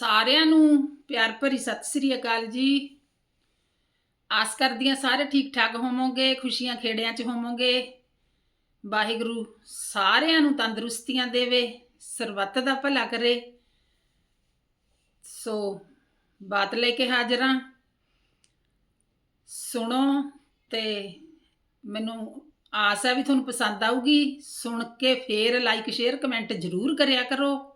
ਸਾਰਿਆਂ ਨੂੰ ਪਿਆਰ ਭਰੀ ਸਤਿ ਸ੍ਰੀ ਅਕਾਲ ਜੀ। ਆਸ ਕਰਦੀ ਹਾਂ ਸਾਰੇ ਠੀਕ ਠਾਕ ਹੋਵੋਗੇ, ਖੁਸ਼ੀਆਂ ਖੇੜਿਆਂ 'ਚ ਹੋਵੋਗੇ। ਵਾਹਿਗੁਰੂ ਸਾਰਿਆਂ ਨੂੰ ਤੰਦਰੁਸਤੀਆਂ ਦੇਵੇ, ਸਰਬੱਤ ਦਾ ਭਲਾ ਕਰੇ। ਸੋ ਬਾਤ ਲੈ ਕੇ ਹਾਜ਼ਰ ਹਾਂ। ਸੁਣੋ ਤੇ ਮੈਨੂੰ ਆਸ ਹੈ ਵੀ ਤੁਹਾਨੂੰ ਪਸੰਦ ਆਊਗੀ। ਸੁਣ ਕੇ ਫੇਰ ਲਾਈਕ ਸ਼ੇਅਰ ਕਮੈਂਟ ਜ਼ਰੂਰ ਕਰਿਆ ਕਰੋ।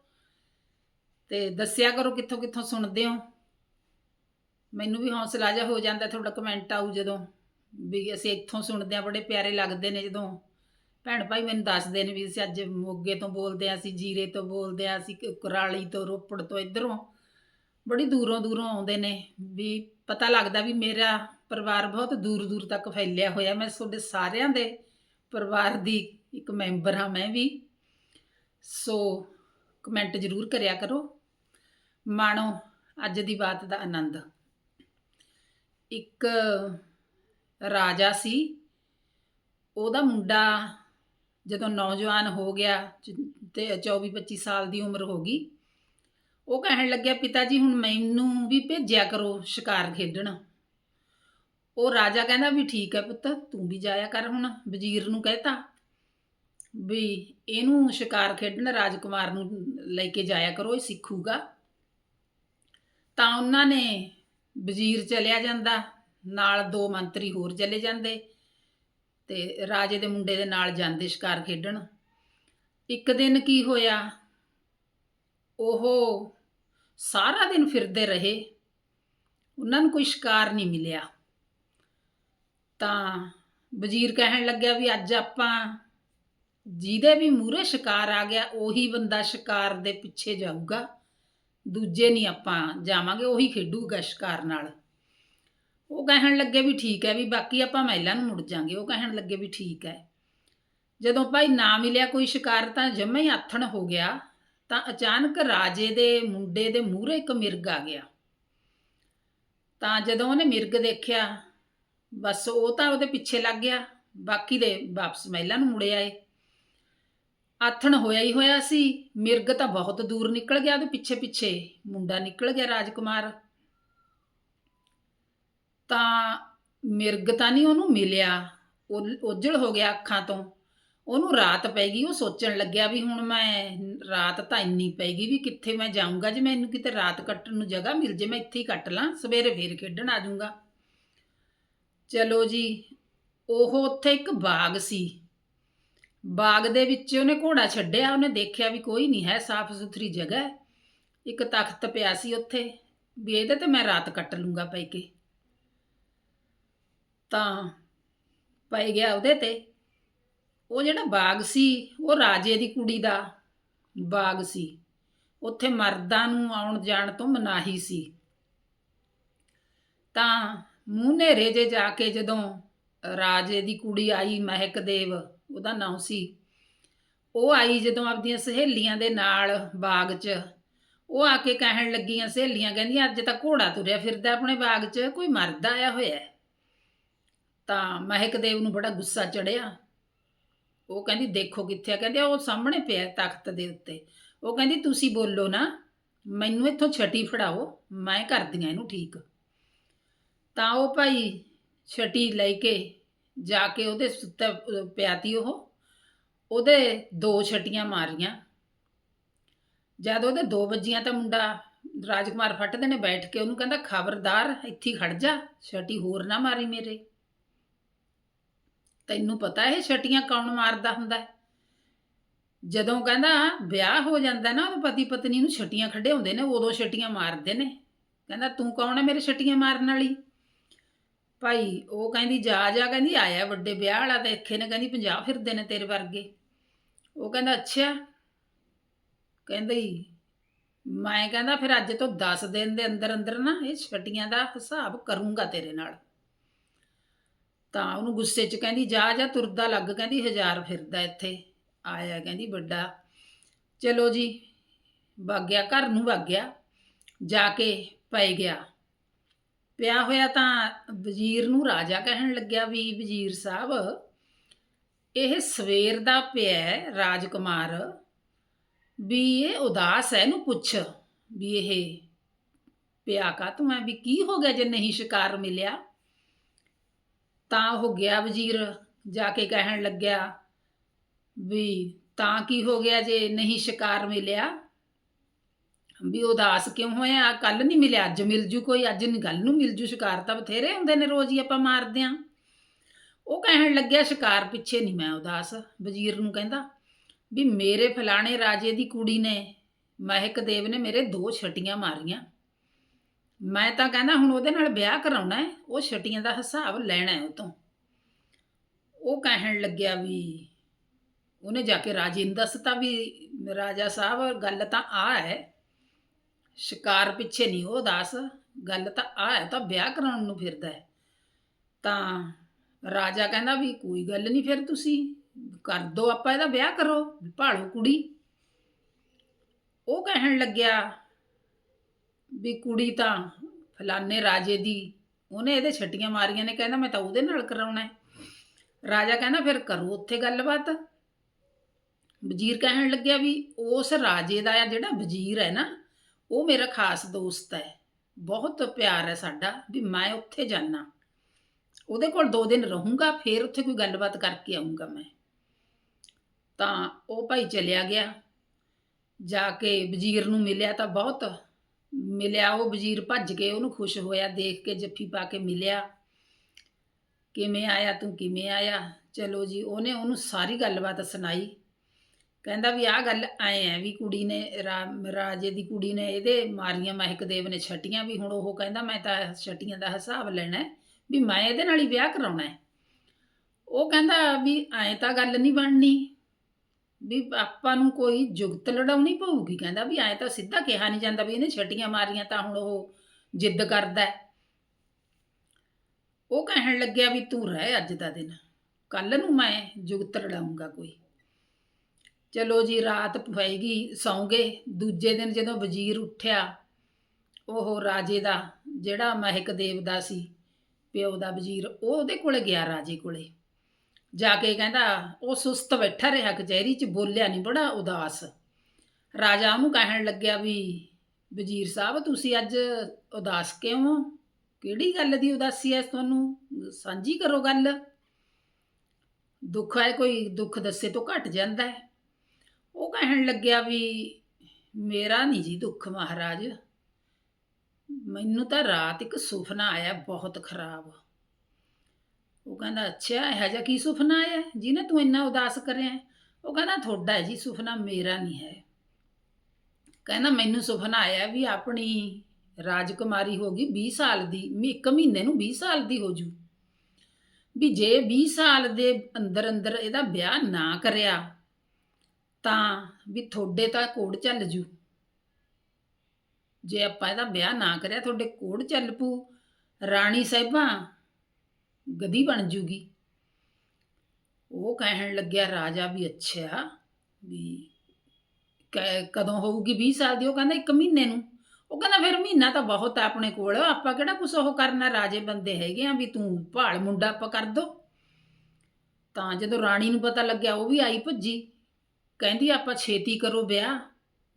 ਤੇ ਦੱਸਿਆ ਕਰੋ ਕਿੱਥੋਂ ਕਿੱਥੋਂ ਸੁਣਦੇ ਹੋ। ਮੈਨੂੰ ਵੀ ਹੌਸਲਾ ਜਿਹਾ ਹੋ ਜਾਂਦਾ, ਤੁਹਾਡਾ ਕਮੈਂਟ ਆਊ ਜਦੋਂ ਵੀ ਅਸੀਂ ਇੱਥੋਂ ਸੁਣਦੇ ਆ ਬੜੇ ਪਿਆਰੇ ਲੱਗਦੇ ਨੇ ਜਦੋਂ। ਭੈਣ ਭਾਈ ਮੈਨੂੰ ਦੱਸਦੇ ਨੇ ਵੀ ਅਸੀਂ ਅੱਜ ਮੋਗੇ ਤੋਂ ਬੋਲਦੇ ਆ ਅਸੀਂ ਜੀਰੇ ਤੋਂ ਬੋਲਦੇ ਆ ਅਸੀਂ ਕੁਰਾਲੀ ਤੋਂ, ਰੋਪੜ ਤੋਂ, ਇਧਰੋਂ। ਬੜੀ ਦੂਰੋਂ ਦੂਰੋਂ ਆਉਂਦੇ ਨੇ ਵੀ ਪਤਾ ਲੱਗਦਾ ਵੀ ਮੇਰਾ ਪਰਿਵਾਰ ਬਹੁਤ ਦੂਰ ਦੂਰ ਤੱਕ ਫੈਲਿਆ ਹੋਇਆ। ਮੈਂ ਤੁਹਾਡੇ ਸਾਰਿਆਂ ਦੇ ਪਰਿਵਾਰ ਦੀ ਇੱਕ ਮੈਂਬਰ ਹਾਂ ਮੈਂ ਵੀ। ਸੋ ਕਮੈਂਟ ਜ਼ਰੂਰ ਕਰਿਆ ਕਰੋ। ਮਾਣੋ, ਅੱਜ ਦੀ ਬਾਤ ਦਾ ਆਨੰਦ। ਇੱਕ ਰਾਜਾ ਸੀ। ਉਹਦਾ ਮੁੰਡਾ ਜਦੋਂ ਨੌਜਵਾਨ ਹੋ ਗਿਆ ਚ- ਤੇ 24 25 ਸਾਲ ਦੀ ਉਮਰ ਹੋ ਗਈ, ਉਹ ਕਹਿਣ ਲੱਗਿਆ ਪਿਤਾ ਜੀ ਹੁਣ ਮੈਨੂੰ ਵੀ ਭੇਜਿਆ ਕਰੋ ਸ਼ਿਕਾਰ ਖੇਡਣ। ਉਹ ਰਾਜਾ ਕਹਿੰਦਾ, ਵੀ ਠੀਕ ਹੈ ਪੁੱਤ, ਤੂੰ ਵੀ ਜਾਇਆ ਕਰ ਹੁਣ। ਵਜ਼ੀਰ ਨੂੰ ਕਹਿਤਾ ਵੀ ਇਹਨੂੰ ਸ਼ਿਕਾਰ ਖੇਡਣ ਰਾਜਕੁਮਾਰ ਨੂੰ ਲੈ ਕੇ ਜਾਇਆ ਕਰੋ, ਇਹ ਸਿੱਖੂਗਾ। ਤਾਂ ਉਹਨਾਂ ਨੇ ਵਜ਼ੀਰ ਚਲਿਆ ਜਾਂਦਾ, ਨਾਲ ਦੋ ਮੰਤਰੀ ਹੋਰ ਚਲੇ ਜਾਂਦੇ ਤੇ ਰਾਜੇ ਦੇ ਮੁੰਡੇ ਦੇ ਨਾਲ ਜਾਂਦੇ ਸ਼ਿਕਾਰ ਖੇਡਣ। ਇੱਕ ਦਿਨ ਕੀ ਹੋਇਆ? ਉਹ ਸਾਰਾ ਦਿਨ ਫਿਰਦੇ ਰਹੇ। ਉਹਨਾਂ ਨੂੰ ਕੋਈ ਸ਼ਿਕਾਰ ਨਹੀਂ ਮਿਲਿਆ। ਤਾਂ ਵਜ਼ੀਰ ਕਹਿਣ ਲੱਗਿਆ ਵੀ ਅੱਜ ਆਪਾਂ ਜਿਹਦੇ ਵੀ ਮੂਹਰੇ ਸ਼ਿਕਾਰ ਆ ਗਿਆ, ਉਹੀ ਬੰਦਾ ਸ਼ਿਕਾਰ ਦੇ ਪਿੱਛੇ ਜਾਊਗਾ। ਦੂਜੇ ਨਹੀਂ ਆਪਾਂ ਜਾਵਾਂਗੇ, ਉਹੀ ਖੇਡੂਗਾ ਸ਼ਿਕਾਰ ਨਾਲ। ਉਹ ਕਹਿਣ ਲੱਗੇ ਵੀ ਠੀਕ ਹੈ ਵੀ ਬਾਕੀ ਆਪਾਂ ਮਹਿਲਾਂ ਨੂੰ ਮੁੜ ਜਾਾਂਗੇ, ਉਹ ਕਹਿਣ ਲੱਗੇ ਵੀ ਠੀਕ ਹੈ। ਜਦੋਂ ਭਾਈ ਨਾ ਮਿਲਿਆ ਕੋਈ ਸ਼ਿਕਾਰ ਤਾਂ ਜੰਮੇ ਹੀ ਆਥਣ ਹੋ ਗਿਆ, ਤਾਂ ਅਚਾਨਕ ਰਾਜੇ ਦੇ ਮੁੰਡੇ ਦੇ ਮੂਹਰੇ ਇੱਕ ਮਿਰਗ ਆ ਗਿਆ। ਤਾਂ ਜਦੋਂ ਉਹਨੇ ਮਿਰਗ ਦੇਖਿਆ, ਬਸ ਉਹ ਤਾਂ ਉਹਦੇ ਪਿੱਛੇ ਲੱਗ ਗਿਆ, ਬਾਕੀ ਦੇ ਵਾਪਸ ਮਹਿਲਾਂ ਨੂੰ ਮੁੜੇ ਆਏ। ਆਥਣ ਹੋਇਆ ਹੀ ਹੋਇਆ ਸੀ। ਮਿਰਗ ਤਾਂ ਬਹੁਤ ਦੂਰ ਨਿਕਲ ਗਿਆ ਉਹਦੇ ਪਿੱਛੇ ਪਿੱਛੇ। ਮੁੰਡਾ ਨਿਕਲ ਗਿਆ ਰਾਜਕੁਮਾਰ। ਤਾਂ ਮਿਰਗ ਤਾਂ ਨਹੀਂ ਉਹਨੂੰ ਮਿਲਿਆ। ਉਹ ਉਜਲ ਹੋ ਗਿਆ ਅੱਖਾਂ ਤੋਂ। ਉਹਨੂੰ ਰਾਤ ਪੈ ਗਈ। ਉਹ ਸੋਚਣ ਲੱਗਿਆ ਵੀ ਹੁਣ ਮੈਂ ਰਾਤ ਤਾਂ ਇੰਨੀ ਪੈ ਗਈ ਵੀ ਕਿੱਥੇ ਮੈਂ ਜਾਊਂਗਾ? ਜੇ ਮੈਨੂੰ ਕਿਤੇ ਰਾਤ ਕੱਟਣ ਨੂੰ ਜਗ੍ਹਾ ਮਿਲ ਜੇ, ਮੈਂ ਇੱਥੇ ਹੀ ਕੱਟ ਲਾਂ। ਸਵੇਰੇ ਫੇਰ ਖੇਡਣ ਆ ਜਾਊਂਗਾ। ਚਲੋ ਜੀ, ਉਹ ਉੱਥੇ ਇੱਕ ਬਾਗ ਸੀ। ਬਾਗ ਦੇ ਵਿੱਚ ਉਹਨੇ ਘੋੜਾ ਛੱਡਿਆ, ਉਹਨੇ ਦੇਖਿਆ ਵੀ ਕੋਈ ਨਹੀਂ ਹੈ, ਸਾਫ਼ ਸੁਥਰੀ ਜਗ੍ਹਾ ਇੱਕ ਤਖਤ ਪਿਆ ਸੀ ਉੱਥੇ, ਵੀ ਇਹਦੇ ਤੇ ਮੈਂ ਰਾਤ ਕੱਟ ਲੂੰਗਾ ਪੈ ਕੇ। ਤਾਂ ਪੈ ਗਿਆ ਉਹਦੇ ਤੇ। ਉਹ ਜਿਹੜਾ ਬਾਗ ਸੀ, ਉਹ ਰਾਜੇ ਦੀ ਕੁੜੀ ਦਾ ਬਾਗ ਸੀ। ਉੱਥੇ ਮਰਦਾਂ ਨੂੰ ਆਉਣ ਜਾਣ ਤੋਂ ਮਨਾਹੀ ਸੀ। ਤਾਂ ਮੂੰਹ ਨੇਰੇ ਜੇ ਜਾ ਕੇ ਜਦੋਂ ਰਾਜੇ ਦੀ ਕੁੜੀ ਆਈ, ਮਹਿਕਦੇਵ ਉਹਦਾ ਨਾਂ ਸੀ। ਉਹ ਆਈ ਜਦੋਂ ਆਪਦੀਆਂ ਸਹੇਲੀਆਂ ਦੇ ਨਾਲ ਬਾਗ 'ਚ। ਉਹ ਆ ਕੇ ਕਹਿਣ ਲੱਗੀਆਂ ਸਹੇਲੀਆਂ, ਕਹਿੰਦੀਆਂ, ਅੱਜ ਤਾਂ ਘੋੜਾ ਤੁਰਿਆ ਫਿਰਦਾ ਆਪਣੇ ਬਾਗ 'ਚ, ਕੋਈ ਮਰਦ ਆਇਆ ਹੋਇਆ ਤਾਂ ਮਹਿਕਦੇਵ ਨੂੰ ਬੜਾ ਗੁੱਸਾ ਚੜਿਆ। ਉਹ ਕਹਿੰਦੀ, ਦੇਖੋ ਕਿੱਥੇ ਆ। ਕਹਿੰਦੇ, ਉਹ ਸਾਹਮਣੇ ਪਿਆ ਤਖਤ ਦੇ ਉੱਤੇ। ਉਹ ਕਹਿੰਦੀ, ਤੁਸੀਂ ਬੋਲੋ ਨਾ, ਮੈਨੂੰ ਇੱਥੋਂ ਛਟੀ ਫੜਾਓ, ਮੈਂ ਕਰਦੀਆਂ ਇਹਨੂੰ ਠੀਕ। ਤਾਂ ਉਹ ਭਾਈ ਛਟੀ ਲੈ ਕੇ ਜਾ ਕੇ ਉਹਦੇ ਸੁੱਤਾ, ਅਹ ਪਿਆਤੀ ਉਹ। ਉਹਦੇ ਦੋ ਛਟੀਆਂ ਮਾਰੀਆਂ। ਜਦ ਉਹਦੇ ਦੋ ਵੱਜੀਆਂ ਤਾਂ ਮੁੰਡਾ ਰਾਜਕੁਮਾਰ ਫੱਟਦੇ ਨੇ ਬੈਠ ਕੇ। ਉਹਨੂੰ ਕਹਿੰਦਾ, ਖਬਰਦਾਰ, ਇੱਥੇ ਖੜ ਜਾ। ਛਟੀ ਹੋਰ ਨਾ ਮਾਰੀ ਮੇਰੇ। ਤੈਨੂੰ ਪਤਾ ਇਹ ਛਟੀਆਂ ਕੌਣ ਮਾਰਦਾ ਹੁੰਦਾ ਹੈ? ਜਦੋਂ ਕਹਿੰਦਾ, ਵਿਆਹ ਹੋ ਜਾਂਦਾ ਨਾ ਉਹ ਪਤੀ ਪਤਨੀ ਨੂੰ, ਛਟੀਆਂ ਖੱਡੇ ਹੁੰਦੇ ਨੇ, ਉਦੋਂ ਛਟੀਆਂ ਮਾਰਦੇ ਨੇ। ਕਹਿੰਦਾ, ਤੂੰ ਕੌਣ ਹੈ ਮੇਰੇ ਛਟੀਆਂ ਮਾਰਨ ਵਾਲੀ? ਭਾਈ ਉਹ ਕਹਿੰਦੀ ਜਾ ਜਾ ਕਹਿੰਦੀ ਆਇਆ ਵੱਡੇ ਵਿਆਹ ਵਾਲਾ ਦੇਖੇ ਨੇ ਕਹਿੰਦੀ 50 ਫਿਰਦੇ ਨੇ ਤੇਰੇ ਵਰਗੇ। ਉਹ ਕਹਿੰਦਾ, ਅੱਛਾ। ਕਹਿੰਦੀ, ਮੈਂ ਕਹਿੰਦਾ ਫਿਰ ਅੱਜ ਤੋਂ 10 ਦਿਨ ਦੇ ਅੰਦਰ ਅੰਦਰ ਨਾ ਇਹ ਛਟੀਆਂ ਦਾ ਹਿਸਾਬ ਕਰੂੰਗਾ ਤੇਰੇ ਨਾਲ। ਤਾਂ ਉਹਨੂੰ ਗੁੱਸੇ 'ਚ ਕਹਿੰਦੀ, ਜਾ ਜਾ, ਤੁਰਦਾ ਲੱਗ, ਕਹਿੰਦੀ ਹਜ਼ਾਰ ਫਿਰਦਾ ਇੱਥੇ। ਆਇਆ ਕਹਿੰਦੀ ਵੱਡਾ, ਚਲੋ ਜੀ ਵਗ ਗਿਆ ਘਰ ਨੂੰ ਵਗ ਗਿਆ ਜਾ ਕੇ ਪੈ ਗਿਆ। ਪਿਆ ਹੋਇਆ ਤਾਂ ਵਜ਼ੀਰ ਨੂੰ ਰਾਜਾ ਕਹਿਣ ਲੱਗਿਆ ਵੀ ਵਜ਼ੀਰ ਸਾਹਿਬ ਇਹ ਸਵੇਰ ਦਾ ਪਿਆ ਹੈ, ਰਾਜਕੁਮਾਰ ਵੀ ਇਹ ਉਦਾਸ ਹੈ ਇਹਨੂੰ ਪੁੱਛ ਵੀ ਇਹ ਪਿਆ ਕਾ ਤੂੰ? ਐ ਵੀ ਕੀ ਹੋ ਗਿਆ ਜੇ ਨਹੀਂ ਸ਼ਿਕਾਰ ਮਿਲਿਆ? ਤਾਂ ਹੋ ਗਿਆ ਵਜ਼ੀਰ ਜਾ ਕੇ ਕਹਿਣ ਲੱਗਿਆ ਵੀ ਤਾਂ ਕੀ ਹੋ ਗਿਆ ਜੇ ਨਹੀਂ ਸ਼ਿਕਾਰ ਮਿਲਿਆ? ਵੀ ਉਦਾਸ ਕਿਉਂ ਹੋਇਆ ਕੱਲ ਨਹੀਂ ਮਿਲਿਆ, ਅੱਜ ਮਿਲ ਜੂ ਕੋਈ, ਅੱਜ ਨਹੀਂ ਗੱਲ ਨੂੰ ਮਿਲ ਜੂ, ਸ਼ਿਕਾਰ ਤਾਂ ਬਥੇਰੇ ਹੁੰਦੇ ਨੇ ਰੋਜ਼ ਹੀ ਆਪਾਂ ਮਾਰਦੇ ਆਂ। ਉਹ ਕਹਿਣ ਲੱਗਿਆ, ਸ਼ਿਕਾਰ ਪਿੱਛੇ ਨਹੀਂ ਮੈਂ ਉਦਾਸ, ਵਜ਼ੀਰ ਨੂੰ ਕਹਿੰਦਾ, ਵੀ ਮੇਰੇ ਫਲਾਣੇ ਰਾਜੇ ਦੀ ਕੁੜੀ ਨੇ, ਮਹਿਕ ਦੇਵ ਨੇ ਮੇਰੇ ਦੋ ਛਟੀਆਂ ਮਾਰੀਆਂ। ਮੈਂ ਤਾਂ ਕਹਿੰਦਾ, ਹੁਣ ਉਹਦੇ ਨਾਲ ਵਿਆਹ ਕਰਾਉਣਾ ਹੈ, ਉਹ ਛਟੀਆਂ ਦਾ ਹਿਸਾਬ ਲੈਣਾ ਹੈ ਉਹ ਤੋਂ। ਉਹ ਕਹਿਣ ਲੱਗਿਆ ਵੀ, ਉਹਨੇ ਜਾ ਕੇ ਰਾਜੇ ਨੂੰ ਦੱਸਤਾ ਵੀ, ਰਾਜਾ ਸਾਹਿਬ, ਗੱਲ ਤਾਂ ਆ ਹੈ। ਸ਼ਿਕਾਰ ਪਿੱਛੇ ਨਹੀਂ ਉਹ ਦਾਸ ਗੱਲ ਤਾਂ ਆ ਹੈ, ਤਾਂ ਵਿਆਹ ਕਰਾਉਣ ਨੂੰ ਫਿਰਦਾ ਹੈ। ਤਾਂ ਰਾਜਾ ਕਹਿੰਦਾ ਵੀ ਕੋਈ ਗੱਲ ਨਹੀਂ ਫਿਰ ਤੁਸੀਂ ਕਰ ਦੋ ਆਪਾਂ ਇਹਦਾ ਵਿਆਹ ਕਰੋ ਭਾਲੋ ਕੁੜੀ। ਉਹ ਕਹਿਣ ਲੱਗਿਆ ਵੀ ਕੁੜੀ ਤਾਂ ਫਲਾਣੇ ਰਾਜੇ ਦੀ, ਉਹਨੇ ਇਹਦੇ ਛੱਟੀਆਂ ਮਾਰੀਆਂ ਨੇ, ਕਹਿੰਦਾ ਮੈਂ ਤਾਂ ਉਹਦੇ ਨਾਲ ਕਰਾਉਣਾ ਹੈ। ਰਾਜਾ ਕਹਿੰਦਾ ਫਿਰ ਕਰੋ ਉੱਥੇ ਗੱਲਬਾਤ। ਵਜ਼ੀਰ ਕਹਿਣ ਲੱਗਿਆ ਵੀ ਉਸ ਰਾਜੇ ਦਾ ਆ ਜਿਹੜਾ ਵਜ਼ੀਰ ਹੈ ਨਾ ਉਹ ਮੇਰਾ ਖਾਸ ਦੋਸਤ ਹੈ। ਬਹੁਤ ਪਿਆਰ ਹੈ ਸਾਡਾ ਵੀ ਮੈਂ ਉੱਥੇ ਜਾਣਾ ਉਹਦੇ ਕੋਲ ਦੋ ਦਿਨ ਰਹੂੰਗਾ, ਫਿਰ ਉੱਥੇ ਕੋਈ ਗੱਲਬਾਤ ਕਰਕੇ ਆਉਂਗਾ ਮੈਂ। ਤਾਂ ਉਹ ਭਾਈ ਚਲਿਆ ਗਿਆ। ਜਾ ਕੇ ਵਜ਼ੀਰ ਨੂੰ ਮਿਲਿਆ ਤਾਂ ਬਹੁਤ ਮਿਲਿਆ। ਉਹ ਵਜ਼ੀਰ ਭੱਜ ਕੇ ਉਹਨੂੰ ਖੁਸ਼ ਹੋਇਆ, ਦੇਖ ਕੇ ਜੱਫੀ ਪਾ ਕੇ ਮਿਲਿਆ। ਕਿਵੇਂ ਆਇਆ ਤੂੰ, ਕਿਵੇਂ ਆਇਆ? ਚਲੋ ਜੀ, ਉਹਨੇ ਉਹਨੂੰ ਸਾਰੀ ਗੱਲਬਾਤ ਸੁਣਾਈ। ਕਹਿੰਦਾ ਵੀ ਆਹ ਗੱਲ ਐ ਹੈ ਵੀ ਕੁੜੀ ਨੇ ਰਾ- ਰਾਜੇ ਦੀ ਕੁੜੀ ਨੇ ਇਹਦੇ ਮਾਰੀਆਂ ਮਹਿਕਦੇਵ ਨੇ ਛਟੀਆਂ ਵੀ ਹੁਣ ਉਹ ਕਹਿੰਦਾ ਮੈਂ ਤਾਂ ਛਟੀਆਂ ਦਾ ਹਿਸਾਬ ਲੈਣਾ ਹੈ, ਵੀ ਮੈਂ ਇਹਦੇ ਨਾਲ ਹੀ ਵਿਆਹ ਕਰਾਉਣਾ ਹੈ। ਉਹ ਕਹਿੰਦਾ ਵੀ ਐਂ ਤਾਂ ਗੱਲ ਨਹੀਂ ਬਣਨੀ ਵੀ ਆਪਾਂ ਨੂੰ ਕੋਈ ਜੁਗਤ ਲੜਾਉਣੀ ਪਊਗੀ। ਕਹਿੰਦਾ ਵੀ ਐਂ ਤਾਂ ਸਿੱਧਾ ਕਿਹਾ ਨਹੀਂ ਜਾਂਦਾ ਵੀ ਇਹਨੇ ਛਟੀਆਂ ਮਾਰੀਆਂ ਤਾਂ ਹੁਣ ਉਹ ਜਿੱਦ ਕਰਦਾ ਹੈ। ਉਹ ਕਹਿਣ ਲੱਗਿਆ ਵੀ ਤੂੰ ਰਹਿ ਅੱਜ ਦਾ ਦਿਨ ਕੱਲ ਨੂੰ ਮੈਂ ਜੁਗਤ ਲੜਾਉਂਗਾ ਕੋਈ। ਚਲੋ ਜੀ, ਰਾਤ ਪਵੇਗੀ ਸੌਂਗੇ ਦੂਜੇ ਦਿਨ ਜਦੋਂ ਵਜ਼ੀਰ ਉੱਠਿਆ, ਉਹ ਰਾਜੇ ਦਾ, ਜਿਹੜਾ ਮਹਿਕ ਦੇਵ ਦਾ ਸੀ, ਪਿਓ ਦਾ ਵਜ਼ੀਰ, ਉਹ ਉਹਦੇ ਕੋਲੇ ਗਿਆ ਰਾਜੇ ਕੋਲੇ। ਜਾ ਕੇ ਕਹਿੰਦਾ, ਉਹ ਸੁਸਤ ਬੈਠਾ ਰਿਹਾ, ਕਚਹਿਰੀ 'ਚ ਬੋਲਿਆ ਨਹੀਂ ਬੜਾ ਉਦਾਸ। ਰਾਜਾ ਉਹਨੂੰ ਕਹਿਣ ਲੱਗਿਆ ਵੀ, ਵਜ਼ੀਰ ਸਾਹਿਬ, ਤੁਸੀਂ ਅੱਜ ਉਦਾਸ ਕਿਉਂ ਹੋ? ਕਿਹੜੀ ਗੱਲ ਦੀ ਉਦਾਸੀ ਹੈ ਤੁਹਾਨੂੰ? ਸਾਂਝੀ ਕਰੋ ਗੱਲ। ਦੁੱਖ ਹੈ ਕੋਈ ਦੁੱਖ ਦੱਸੇ ਤੋਂ ਘਟ ਜਾਂਦਾ ਹੈ ਉਹ ਕਹਿਣ ਲੱਗਿਆ ਵੀ ਮੇਰਾ ਨਹੀਂ ਜੀ ਦੁੱਖ ਮਹਾਰਾਜ। ਮੈਨੂੰ ਤਾਂ ਰਾਤ ਇੱਕ ਸੁਪਨਾ ਆਇਆ ਬਹੁਤ ਖਰਾਬ। ਉਹ ਕਹਿੰਦਾ, ਅੱਛਾ, ਇਹੋ ਜਿਹਾ ਕੀ ਸੁਪਨਾ ਆਇਆ? ਜਿਹਨੇ ਤੂੰ ਇੰਨਾ ਉਦਾਸ ਕਰਿਆ ਉਹ ਕਹਿੰਦਾ, ਤੁਹਾਡਾ ਹੈ ਜੀ ਸੁਪਨਾ ਮੇਰਾ ਨਹੀਂ ਹੈ। ਕਹਿੰਦਾ, ਮੈਨੂੰ ਸੁਪਨਾ ਆਇਆ ਵੀ ਆਪਣੀ ਰਾਜਕੁਮਾਰੀ ਹੋ ਗਈ 20 ਸਾਲ ਦੀ। ਮੀ ਇੱਕ ਮਹੀਨੇ ਨੂੰ 20 ਸਾਲ ਦੀ ਹੋ ਜੂ। ਵੀ ਜੇ 20 ਸਾਲ ਦੇ ਅੰਦਰ ਅੰਦਰ ਇਹਦਾ ਵਿਆਹ ਨਾ ਕਰਿਆ ਤਾਂ ਵੀ ਤੁਹਾਡੇ ਤਾਂ ਕੋੜ ਚੱਲ ਜੂ। ਜੇ ਆਪਾਂ ਇਹਦਾ ਵਿਆਹ ਨਾ ਕਰਿਆ, ਤੁਹਾਡੇ ਕੋੜ ਚੱਲ ਪੂ ਰਾਣੀ ਸਾਹਿਬਾਂ ਗਦੀ ਬਣ ਜੂਗੀ। ਉਹ ਕਹਿਣ ਲੱਗਿਆ, ਰਾਜਾ ਵੀ ਅੱਛਾ, ਵੀ ਕ- ਕਦੋਂ ਹੋਊਗੀ 20 ਸਾਲ ਦੀ? ਉਹ ਕਹਿੰਦਾ, ਇੱਕ ਮਹੀਨੇ ਨੂੰ। ਉਹ ਕਹਿੰਦਾ, ਫਿਰ ਮਹੀਨਾ ਤਾਂ ਬਹੁਤ ਹੈ ਆਪਣੇ ਕੋਲ। ਆਪਾਂ ਕਿਹੜਾ ਕੁਛ ਉਹ ਕਰਨਾ? ਰਾਜੇ ਬੰਦੇ ਹੈਗੇ ਆ, ਵੀ ਤੂੰ ਭਾਲ ਮੁੰਡਾ ਆਪਾਂ ਕਰ ਦੋ। ਤਾਂ ਜਦੋਂ ਰਾਣੀ ਨੂੰ ਪਤਾ ਲੱਗਿਆ, ਉਹ ਵੀ ਆਈ ਭੱਜੀ। ਕਹਿੰਦੀ ਆਪਾਂ ਛੇਤੀ ਕਰੋ ਵਿਆਹ।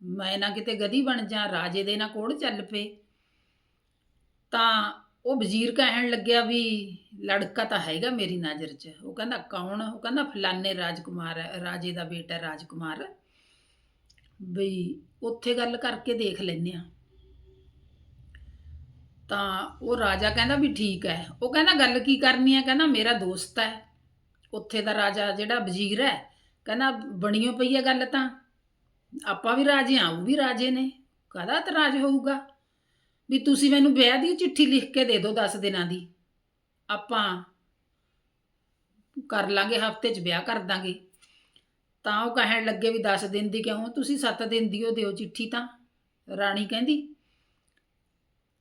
ਮੈਂ ਨਾ ਕਿਤੇ ਗਦੀ ਬਣ ਜਾ, ਰਾਜੇ ਦੇ ਨਾ ਕੋੜ ਚੱਲ ਪਏ। ਤਾਂ ਉਹ ਵਜ਼ੀਰ ਕਹਿਣ ਲੱਗਿਆ ਵੀ ਲੜਕਾ ਤਾਂ ਹੈਗਾ ਮੇਰੀ ਨਜ਼ਰ 'ਚ। ਉਹ ਕਹਿੰਦਾ, ਕੌਣ? ਉਹ ਕਹਿੰਦਾ, ਫਲਾਣੇ ਰਾਜਕੁਮਾਰ ਹੈ, ਰਾਜੇ ਦਾ ਬੇਟਾ ਰਾਜਕੁਮਾਰ। ਬਈ ਉੱਥੇ ਗੱਲ ਕਰਕੇ ਦੇਖ ਲੈਨੇ ਆ ਤਾਂ ਉਹ ਰਾਜਾ ਕਹਿੰਦਾ ਵੀ ਠੀਕ ਹੈ। ਉਹ ਕਹਿੰਦਾ, ਗੱਲ ਕੀ ਕਰਨੀ ਹੈ? ਕਹਿੰਦਾ, ਮੇਰਾ ਦੋਸਤ ਹੈ। ਉੱਥੇ ਦਾ ਰਾਜਾ ਜਿਹੜਾ ਵਜ਼ੀਰ ਹੈ ਕਹਿੰਦਾ ਬਣੀਓ ਪਈ ਹੈ ਗੱਲ ਤਾਂ। ਆਪਾਂ ਵੀ ਰਾਜੇ ਆ, ਉਹ ਵੀ ਰਾਜੇ ਨੇ। ਕਾਹਦਾ ਇਤਰਾਜ਼ ਹੋਊਗਾ? ਵੀ ਤੁਸੀਂ ਮੈਨੂੰ ਵਿਆਹ ਦੀ ਚਿੱਠੀ ਲਿਖ ਕੇ ਦੇ ਦਿਓ 10 ਦਿਨਾਂ ਦੀ। ਆਪਾਂ ਕਰ ਲਾਂਗੇ, ਹਫ਼ਤੇ 'ਚ ਵਿਆਹ ਕਰ ਦਾਂਗੇ। ਤਾਂ ਉਹ ਕਹਿਣ ਲੱਗੇ ਵੀ 10 ਦਿਨ ਦੀ ਕਿਉਂ? ਤੁਸੀਂ 7 ਦਿਨ ਦੀ ਉਹ ਦਿਓ ਚਿੱਠੀ ਤਾਂ, ਰਾਣੀ ਕਹਿੰਦੀ।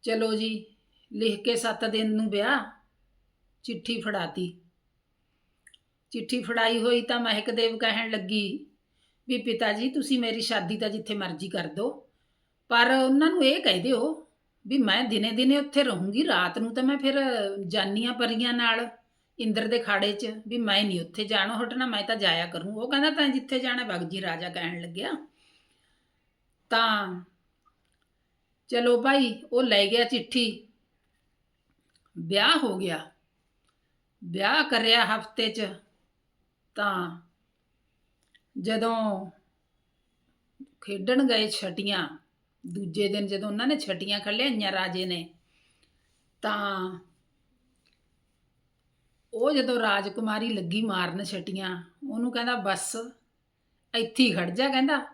ਚਲੋ ਜੀ, ਲਿਖ ਕੇ 7 ਦਿਨ ਨੂੰ ਵਿਆਹ, ਚਿੱਠੀ ਫੜਾਤੀ। ਚਿੱਠੀ ਫੜਾਈ ਹੋਈ ਤਾਂ ਮਹਿਕਦੇਵ ਕਹਿਣ ਲੱਗੀ ਵੀ ਪਿਤਾ ਜੀ ਤੁਸੀਂ ਮੇਰੀ ਸ਼ਾਦੀ ਤਾਂ ਜਿੱਥੇ ਮਰਜ਼ੀ ਕਰ ਦਿਓ। ਪਰ ਉਹਨਾਂ ਨੂੰ ਇਹ ਕਹਿ ਦਿਓ ਵੀ ਮੈਂ ਦਿਨੇ ਦਿਨੇ ਉੱਥੇ ਰਹੂੰਗੀ, ਰਾਤ ਨੂੰ ਤਾਂ ਮੈਂ ਫਿਰ ਜਾਨੀਆਂ ਪਰੀਆਂ ਨਾਲ ਇੰਦਰ ਦੇ ਖਾੜੇ 'ਚ ਵੀ ਮੈਂ ਨਹੀਂ ਉੱਥੇ ਜਾਣੋ ਹਟਣਾ, ਮੈਂ ਤਾਂ ਜਾਇਆ ਕਰੂੰ। ਉਹ ਕਹਿੰਦਾ, ਤਾਂ ਜਿੱਥੇ ਜਾਣਾ ਬਗਜੀ ਰਾਜਾ ਕਹਿਣ ਲੱਗਿਆ। ਤਾਂ ਚਲੋ ਭਾਈ, ਉਹ ਲੈ ਗਿਆ ਚਿੱਠੀ। ਵਿਆਹ ਹੋ ਗਿਆ। ਵਿਆਹ ਕਰਿਆ ਹਫ਼ਤੇ 'ਚ। ਤਾਂ ਜਦੋਂ ਖੇਡਣ ਗਏ ਛਟੀਆਂ, ਦੂਜੇ ਦਿਨ ਜਦੋਂ ਉਹਨਾਂ ਨੇ ਛਟੀਆਂ ਖਲਿਆਈਆਂ ਰਾਜੇ ਨੇ, ਤਾਂ ਉਹ ਜਦੋਂ ਰਾਜਕੁਮਾਰੀ ਲੱਗੀ ਮਾਰਨ ਛਟੀਆਂ, ਉਹਨੂੰ ਕਹਿੰਦਾ, ਬਸ, ਇੱਥੇ ਹੀ ਖੜ ਜਾ, ਕਹਿੰਦਾ,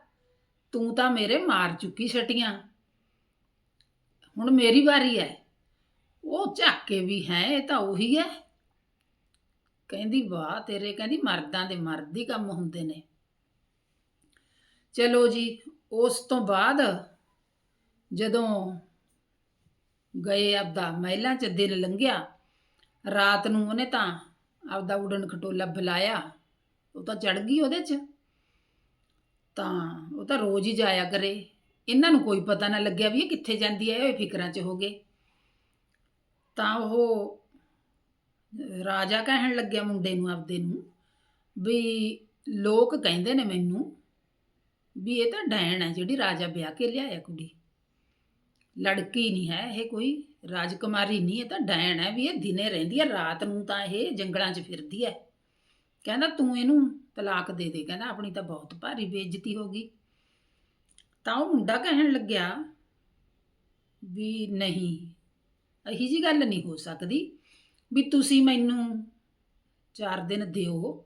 ਤੂੰ ਤਾਂ ਮੇਰੇ ਮਾਰ ਚੁੱਕੀ ਛਟੀਆਂ। ਹੁਣ ਮੇਰੀ ਵਾਰੀ ਹੈ। ਉਹ ਝਾਕੇ ਵੀ ਹੈ, ਇਹ ਤਾਂ ਉਹੀ ਹੈ। ਕਹਿੰਦੀ, ਵਾਹ, ਤੇਰੇ ਕਹਿੰਦੀ ਮਰਦਾਂ ਦੇ ਮਰਦ ਹੀ ਕੰਮ ਹੁੰਦੇ ਨੇ। ਚਲੋ ਜੀ, ਉਸ ਤੋਂ ਬਾਅਦ ਜਦੋਂ ਗਏ ਆਪਦਾ ਮਹਿਲਾਂ 'ਚ ਦਿਨ ਲੰਘਿਆ, ਰਾਤ ਨੂੰ ਉਹਨੇ ਤਾਂ ਆਪਦਾ ਉਡਣ ਖਟੋਲਾ ਬੁਲਾਇਆ, ਉਹ ਤਾਂ ਚੜ ਗਈ ਉਹਦੇ 'ਚ। ਤਾਂ ਉਹ ਤਾਂ ਰੋਜ਼ ਹੀ ਜਾਇਆ ਕਰੇ। ਇਹਨਾਂ ਨੂੰ ਕੋਈ ਪਤਾ ਨਾ ਲੱਗਿਆ ਵੀ ਇਹ ਕਿੱਥੇ ਜਾਂਦੀ ਹੈ, ਇਹ ਫਿਕਰਾਂ 'ਚ ਹੋ ਗਏ। ਤਾਂ ਉਹ ਰਾਜਾ ਕਹਿਣ ਲੱਗਿਆ ਮੁੰਡੇ ਨੂੰ ਆਪਦੇ ਨੂੰ, ਵੀ ਲੋਕ ਕਹਿੰਦੇ ਨੇ ਮੈਨੂੰ ਵੀ ਇਹ ਤਾਂ ਡੈਣ ਹੈ ਜਿਹੜੀ ਰਾਜਾ ਵਿਆਹ ਕੇ ਲਿਆਇਆ ਕੁੜੀ। ਲੜਕੀ ਨਹੀਂ ਹੈ ਇਹ ਕੋਈ, ਰਾਜਕੁਮਾਰੀ ਨਹੀਂ, ਇਹ ਤਾਂ ਡੈਣ ਹੈ ਵੀ ਇਹ ਦਿਨੇ ਰਹਿੰਦੀ ਹੈ, ਰਾਤ ਨੂੰ ਤਾਂ ਇਹ ਜੰਗਲਾਂ 'ਚ ਫਿਰਦੀ ਹੈ। ਕਹਿੰਦਾ ਤੂੰ ਇਹਨੂੰ ਤਲਾਕ ਦੇ ਦੇ, ਕਹਿੰਦਾ ਆਪਣੀ ਤਾਂ ਬਹੁਤ ਭਾਰੀ ਬੇਇੱਜ਼ਤੀ ਹੋ ਗਈ। ਤਾਂ ਉਹ ਮੁੰਡਾ ਕਹਿਣ ਲੱਗਿਆ ਵੀ ਨਹੀਂ ਇਹੀ ਜੀ ਗੱਲ ਨਹੀਂ ਹੋ ਸਕਦੀ। ਵੀ ਤੁਸੀਂ ਮੈਨੂੰ 4 ਦਿਨ ਦਿਓ,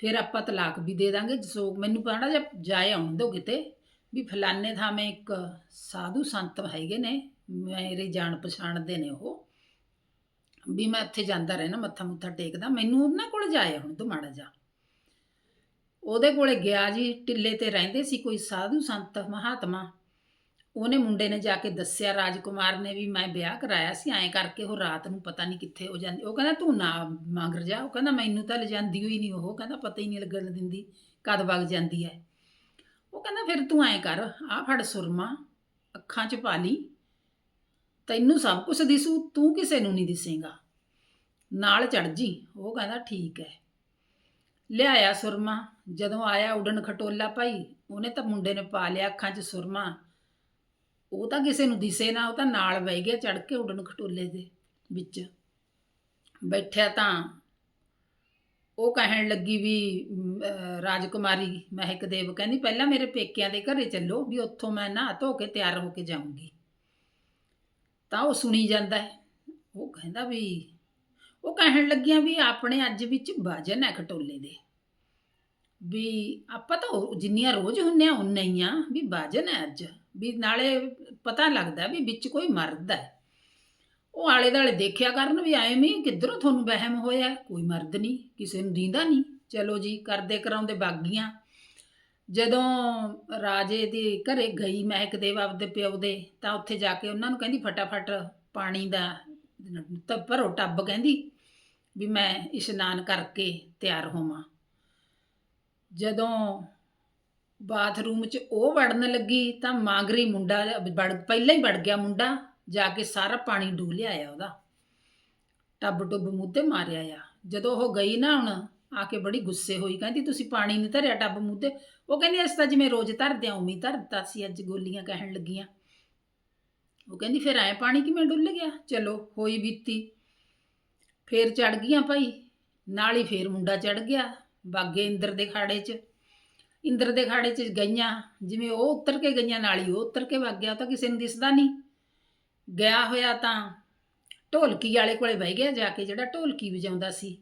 ਫਿਰ ਆਪਾਂ ਤਲਾਕ ਵੀ ਦੇ ਦਾਂਗੇ। ਸੋ ਮੈਨੂੰ ਪੜਾ ਜਾ ਜਾਏ ਆਉਣ ਦਿਓ ਕਿਤੇ। ਵੀ ਫਲਾਣੇ ਥਾਵੇਂ ਇੱਕ ਸਾਧੂ ਸੰਤ ਹੈਗੇ ਨੇ, ਮੇਰੇ ਜਾਣ ਪਛਾਣ ਦੇ ਨੇ ਉਹ। ਵੀ ਮੈਂ ਉੱਥੇ ਜਾਂਦਾ ਰਹਿਣਾ, ਮੱਥਾ ਮੁੱਥਾ ਟੇਕਦਾ। ਮੈਨੂੰ ਉਹਨਾਂ ਕੋਲ ਜਾਇਆ ਹੁਣ ਤੂੰ ਮਾੜਾ ਜਾ ਉਹਦੇ ਕੋਲੇ ਗਿਆ ਜੀ, ਟਿੱਲੇ ਤੇ ਰਹਿੰਦੇ ਸੀ ਕੋਈ ਸਾਧੂ ਸੰਤ, ਮਹਾਤਮਾ। ਉਹਨੇ ਮੁੰਡੇ ਨੇ ਜਾ ਕੇ ਦੱਸਿਆ, ਰਾਜਕੁਮਾਰ ਨੇ ਵੀ ਮੈਂ ਵਿਆਹ ਕਰਾਇਆ ਸੀ, ਐਂ ਕਰਕੇ ਉਹ ਰਾਤ ਨੂੰ ਪਤਾ ਨਹੀਂ ਕਿੱਥੇ ਹੋ ਜਾਂਦੀ, ਉਹ ਕਹਿੰਦਾ ਤੂੰ ਨਾ ਮੰਗਰ ਜਾ, ਉਹ ਕਹਿੰਦਾ ਮੈਨੂੰ ਤਾਂ ਲਿਜਾਂਦੀ ਹੋਈ ਨਹੀਂ ਉਹ ਕਹਿੰਦਾ ਪਤਾ ਹੀ ਨਹੀਂ ਲੱਗਣ ਦਿੰਦੀ ਕਦ ਵਗ ਜਾਂਦੀ ਹੈ ਉਹ ਕਹਿੰਦਾ ਫਿਰ ਤੂੰ ਐਂ ਕਰ, ਆਹ ਫੜ ਸੁਰਮਾ, ਅੱਖਾਂ 'ਚ ਪਾ ਲਈ, ਤੈਨੂੰ ਸਭ ਕੁਝ ਦਿਸੂ, ਤੂੰ ਕਿਸੇ ਨੂੰ ਨਹੀਂ ਦਿਸੇਗਾ। ਨਾਲ ਚੜ ਜੀ, ਉਹ ਕਹਿੰਦਾ ਠੀਕ ਹੈ ਲਿਆਇਆ ਸੁਰਮਾ, ਜਦੋਂ ਆਇਆ ਉਡਣ ਖਟੋਲਾ ਭਾਈ, ਉਹਨੇ ਤਾਂ ਮੁੰਡੇ ਨੇ ਪਾ ਲਿਆ ਅੱਖਾਂ 'ਚ ਸੁਰਮਾ ਉਹ ਤਾਂ ਕਿਸੇ ਨੂੰ ਦਿਸੇ ਨਾ, ਉਹ ਤਾਂ ਨਾਲ ਬਹਿ ਗਿਆ ਚੜ ਕੇ ਉਡਣ ਖਟੋਲੇ ਦੇ ਵਿੱਚ। ਬੈਠਿਆ ਤਾਂ ਉਹ ਕਹਿਣ ਲੱਗੀ ਵੀ ਰਾਜਕੁਮਾਰੀ ਮਹਿਕਦੇਵ ਕਹਿੰਦੀ, ਪਹਿਲਾਂ ਮੇਰੇ ਪੇਕਿਆਂ ਦੇ ਘਰੇ ਚੱਲੋ ਵੀ ਉੱਥੋਂ ਮੈਂ ਨਹਾ ਧੋ ਕੇ ਤਿਆਰ ਹੋ ਕੇ ਜਾਊਂਗੀ। ਤਾਂ ਉਹ ਸੁਣੀ ਜਾਂਦਾ ਹੈ। ਉਹ ਕਹਿੰਦਾ ਵੀ, ਉਹ ਕਹਿਣ ਲੱਗੀਆਂ ਵੀ ਆਪਣੇ ਅੱਜ ਵਿੱਚ ਵਜਨ ਹੈ ਖਟੋਲੇ ਦੇ। ਵੀ ਆਪਾਂ ਤਾਂ ਉਹ ਜਿੰਨੀਆਂ ਰੋਜ਼ ਹੁੰਨੇ ਆ ਉਨੇ ਹੀ ਆ ਵੀ ਵਜਨ ਹੈ ਅੱਜ। ਵੀ ਨਾਲੇ ਪਤਾ ਲੱਗਦਾ ਵੀ ਵਿੱਚ ਕੋਈ ਮਰਦ ਹੈ। ਉਹ ਆਲੇ ਦਾਲੇ ਦੇਖਿਆ ਕਰਨ ਵੀ ਐਵੇਂ ਕਿੱਧਰੋਂ ਤੁਹਾਨੂੰ ਵਹਿਮ ਹੋਇਆ, ਕੋਈ ਮਰਦ ਨਹੀਂ, ਕਿਸੇ ਨੂੰ ਦੀਂਦਾ ਨਹੀਂ। ਚਲੋ ਜੀ, ਕਰਦੇ ਕਰਾਉਂਦੇ ਬਾਗੀਆਂ। ਜਦੋਂ ਰਾਜੇ ਦੇ ਘਰੇ ਗਈ ਮਹਿਕ ਦੇਵ ਆਪਦੇ ਪਿਓ ਦੇ, ਤਾਂ ਉੱਥੇ ਜਾ ਕੇ ਉਹਨਾਂ ਨੂੰ ਕਹਿੰਦੀ, ਫਟਾਫਟ ਪਾਣੀ ਦਾ ਤਾਂ, ਭਰੋ ਟੱਬ ਕਹਿੰਦੀ ਵੀ ਮੈਂ ਇਸ਼ਨਾਨ ਕਰਕੇ ਤਿਆਰ ਹੋਵਾਂ। ਜਦੋਂ ਬਾਥਰੂਮ 'ਚ ਉਹ ਵੜਨ ਲੱਗੀ ਤਾਂ ਮਾਂਗਰੀ ਮੁੰਡਾ ਵੜ, ਪਹਿਲਾਂ ਹੀ ਵੜ ਗਿਆ ਮੁੰਡਾ, ਜਾ ਕੇ ਸਾਰਾ ਪਾਣੀ ਡੂ ਆ ਉਹਦਾ। ਟੱਬ ਟੁੱਬ ਮੂੰਹ ਤੇ ਮਾਰਿਆ ਆ। ਜਦੋਂ ਉਹ ਗਈ ਨਾ ਹੁਣ, ਆ ਕੇ ਬੜੀ ਗੁੱਸੇ ਹੋਈ, ਕਹਿੰਦੀ, ਤੁਸੀਂ ਪਾਣੀ ਨਹੀਂ ਧਰਿਆ ਟੱਬ ਮੂੰਹ ਤੇ? ਉਹ ਕਹਿੰਦੀ, ਅਸੀਂ ਤਾਂ ਜਿਵੇਂ ਰੋਜ਼ ਧਰਦੇ ਆਂ, ਉਵੇਂ ਹੀ ਧਰ ਦਿੱਤਾ ਸੀ, ਅੱਜ ਗੋਲੀਆਂ ਕਹਿਣ ਲੱਗੀਆਂ। ਉਹ ਕਹਿੰਦੀ, ਫਿਰ ਐ ਪਾਣੀ ਕਿਵੇਂ ਡੁੱਲ ਗਿਆ? ਚਲੋ, ਹੋਈ ਬੀਤੀ। ਫੇਰ ਚੜ ਗਈਆਂ ਭਾਈ। ਨਾਲ ਹੀ ਫੇਰ ਮੁੰਡਾ ਚੜ ਗਿਆ, ਬਾਗੇ ਇੰਦਰ ਦੇ ਖਾੜੇ 'ਚ। ਇੰਦਰ ਦੇ ਖਾੜੇ 'ਚ ਗਈਆਂ, ਜਿਵੇਂ ਉਹ ਉੱਤਰ ਕੇ ਗਈਆਂ ਨਾਲੀ ਉਹ ਉੱਤਰ ਕੇ ਵਗ ਗਿਆ, ਉਹ ਤਾਂ ਕਿਸੇ ਨੂੰ ਦਿਸਦਾ ਨਹੀਂ। ਗਿਆ ਹੋਇਆ ਤਾਂ ਢੋਲਕੀ ਵਾਲੇ ਕੋਲੇ ਬਹਿ ਗਿਆ ਜਾ ਕੇ, ਜਿਹੜਾ ਢੋਲਕੀ ਵਜਾਉਂਦਾ ਸੀ।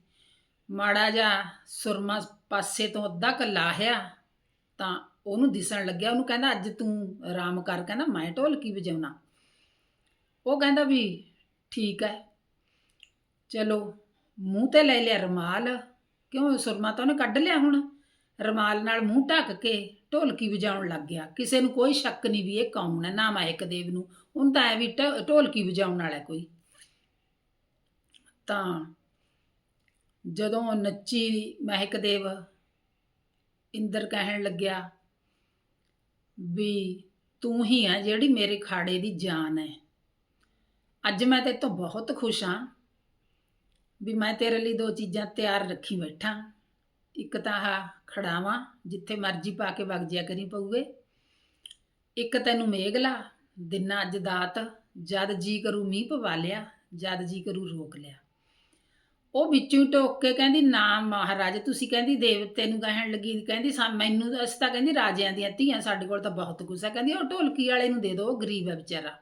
ਮਾੜਾ ਜਾ ਸੁਰਮਾ ਪਾਸੇ ਤੋਂ ਅੱਧਾ ਕੱਲਾ ਕਲਾਹਿਆ ਤਾਂ ਉਹਨੂੰ ਦਿਸਣ ਲੱਗਿਆ, ਉਹਨੂੰ ਕਹਿੰਦਾ, ਅੱਜ ਤੂੰ ਆਰਾਮ ਕਰ, ਕਹਿੰਦਾ, ਮੈਂ ਢੋਲਕੀ ਵਜਾਉਣਾ। ਉਹ ਕਹਿੰਦਾ ਵੀ ਠੀਕ ਹੈ। ਚਲੋ, ਮੂੰਹ ਤੇ ਲੈ ਲਿਆ ਰਮਾਲ, ਕਿਉਂ ਸੁਰਮਾ ਤਾਂ ਉਹਨੇ ਕੱਢ ਲਿਆ ਹੁਣ? ਰਮਾਲ ਨਾਲ ਮੂੰਹ ਢੱਕ ਕੇ ਢੋਲਕੀ ਵਜਾਉਣ ਲੱਗ ਗਿਆ। ਕਿਸੇ ਨੂੰ ਕੋਈ ਸ਼ੱਕ ਨਹੀਂ ਵੀ ਇਹ ਕੌਣ ਹੈ, ਨਾ ਮਾਇਕ ਦੇਵ ਨੂੰ। ਉਹਨੂੰ ਤਾਂ ਐ ਵੀ ਢ- ਢੋਲਕੀ ਵਜਾਉਣ ਵਾਲਾ ਕੋਈ। ਤਾਂ ਜਦੋਂ ਨੱਚੀ ਮਹਿਕ ਦੇਵ ਇੰਦਰ ਕਹਿਣ ਲੱਗਿਆ ਵੀ ਤੂੰ ਹੀ ਹੈ ਜਿਹੜੀ ਮੇਰੇ ਖਾੜੇ ਦੀ ਜਾਨ ਹੈ। ਅੱਜ ਮੈਂ ਤੇ ਤੋਂ ਬਹੁਤ ਖੁਸ਼ ਹਾਂ ਵੀ ਮੈਂ ਤੇਰੇ ਲਈ ਦੋ ਚੀਜ਼ਾਂ ਤਿਆਰ ਰੱਖੀ ਬੈਠਾ। ਇੱਕ ਤਾਂ ਆਹ ਖੜਾਵਾਂ ਜਿੱਥੇ ਮਰਜ਼ੀ ਪਾ ਕੇ ਵਗ ਜਿਆ ਕਰੀ ਪਊਗੇ। ਇੱਕ ਤੈਨੂੰ ਮੇਗਲਾ, ਦਿਨਾਂ ਅੱਜ ਦਾਤ, ਜਦ ਜੀ ਕਰੂ ਮੀਂਹ ਪਵਾ ਲਿਆ ਜਦ ਜੀ ਕਰੂ ਰੋਕ ਲਿਆ। ਉਹ ਵਿੱਚੋਂ ਹੀ ਟੋਕ ਕੇ ਕਹਿੰਦੀ, ਨਾ ਮਹਾਰਾਜ, ਤੁਸੀਂ ਕਹਿੰਦੀ ਦੇਵਤੇ ਨੂੰ ਕਹਿਣ ਲੱਗੀ, ਕਹਿੰਦੀ ਸਾ, ਮੈਨੂੰ ਅਸੀਂ ਤਾਂ ਕਹਿੰਦੀ ਰਾਜਿਆਂ ਦੀਆਂ ਧੀਆਂ, ਸਾਡੇ ਕੋਲ ਤਾਂ ਬਹੁਤ ਕੁਛ ਹੈ ਕਹਿੰਦੀ, ਉਹ ਢੋਲਕੀ ਵਾਲੇ ਨੂੰ ਦੇ ਦਿਓ ਉਹ ਗਰੀਬ ਹੈ ਵਿਚਾਰਾ।